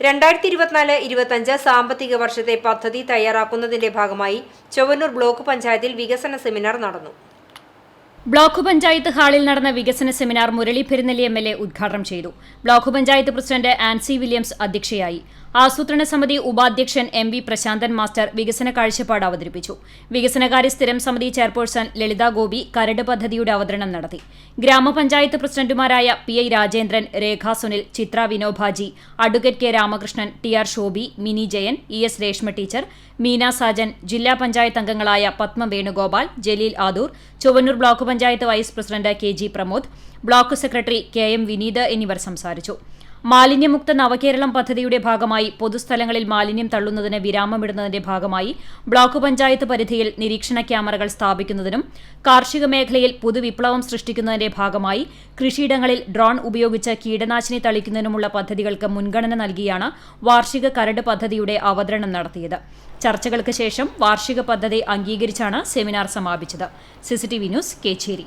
രണ്ടായിരത്തി ഇരുപത്തിനാല് ഇരുപത്തഞ്ച് സാമ്പത്തിക വർഷത്തെ പദ്ധതി തയ്യാറാക്കുന്നതിന്റെ ഭാഗമായി ചൊവ്വന്നൂർ ബ്ലോക്ക് പഞ്ചായത്തിൽ വികസന സെമിനാർ നടന്നു ബ്ലോക്ക് പഞ്ചായത്ത് ഹാളിൽ നടന്ന വികസന seminar Murali Perunnali M L A ഉദ്ഘാടനം ചെയ്തു. Block panchayat president Ancy Williams അധ്യക്ഷയായി. ആസൂത്രണ സമിതി ഉപാധ്യക്ഷൻ എം വി പ്രശാന്തൻ മാസ്റ്റർ വികസന കാഴ്ചപ്പാട് അവതരിപ്പിച്ചു. വികസനകാര്യ സ്ഥിരം സമിതി ചെയർപേഴ്സൺ ലളിത ഗോപി കരട് പദ്ധതിയുടെ അവതരണം നടത്തി. ഗ്രാമപഞ്ചായത്ത് പ്രസിഡന്റുമാരായ P I Rajendran Rekha Sunil Chitra Vinobhaji advocate K Ramakrishnan T R Shobhi Mini Jayan E S Reshma teacher Meena Sajan ജില്ലാ പഞ്ചായത്ത് അംഗങ്ങളായ Padma Venugopal Jaleel Adoor Chowwannur block panchayat vice president K G Pramod block secretary K M Vineeth എന്നിവർ സംസാരിച്ചു. മാലിന്യമുക്ത നവകേരളം പദ്ധതിയുടെ ഭാഗമായി പൊതുസ്ഥലങ്ങളിൽ മാലിന്യം തള്ളുന്നതിന് വിരാമമിടുന്നതിന്റെ ഭാഗമായി ബ്ലോക്ക് പഞ്ചായത്ത് പരിധിയിൽ നിരീക്ഷണ ക്യാമറകൾ സ്ഥാപിക്കുന്നതിനും കാർഷിക മേഖലയിൽ പുതുവിപ്ലവം സൃഷ്ടിക്കുന്നതിന്റെ ഭാഗമായി കൃഷിയിടങ്ങളിൽ ഡ്രോൺ ഉപയോഗിച്ച് കീടനാശിനി തളിക്കുന്നതിനുമുള്ള പദ്ധതികൾക്ക് മുൻഗണന നൽകിയാണ് വാർഷിക കരട് പദ്ധതിയുടെ അവതരണം നടത്തിയത്. ചർച്ചകൾക്ക് ശേഷം വാർഷിക പദ്ധതി അംഗീകരിച്ചാണ് സെമിനാർ സമാപിച്ചത്. CCTV news Kechery.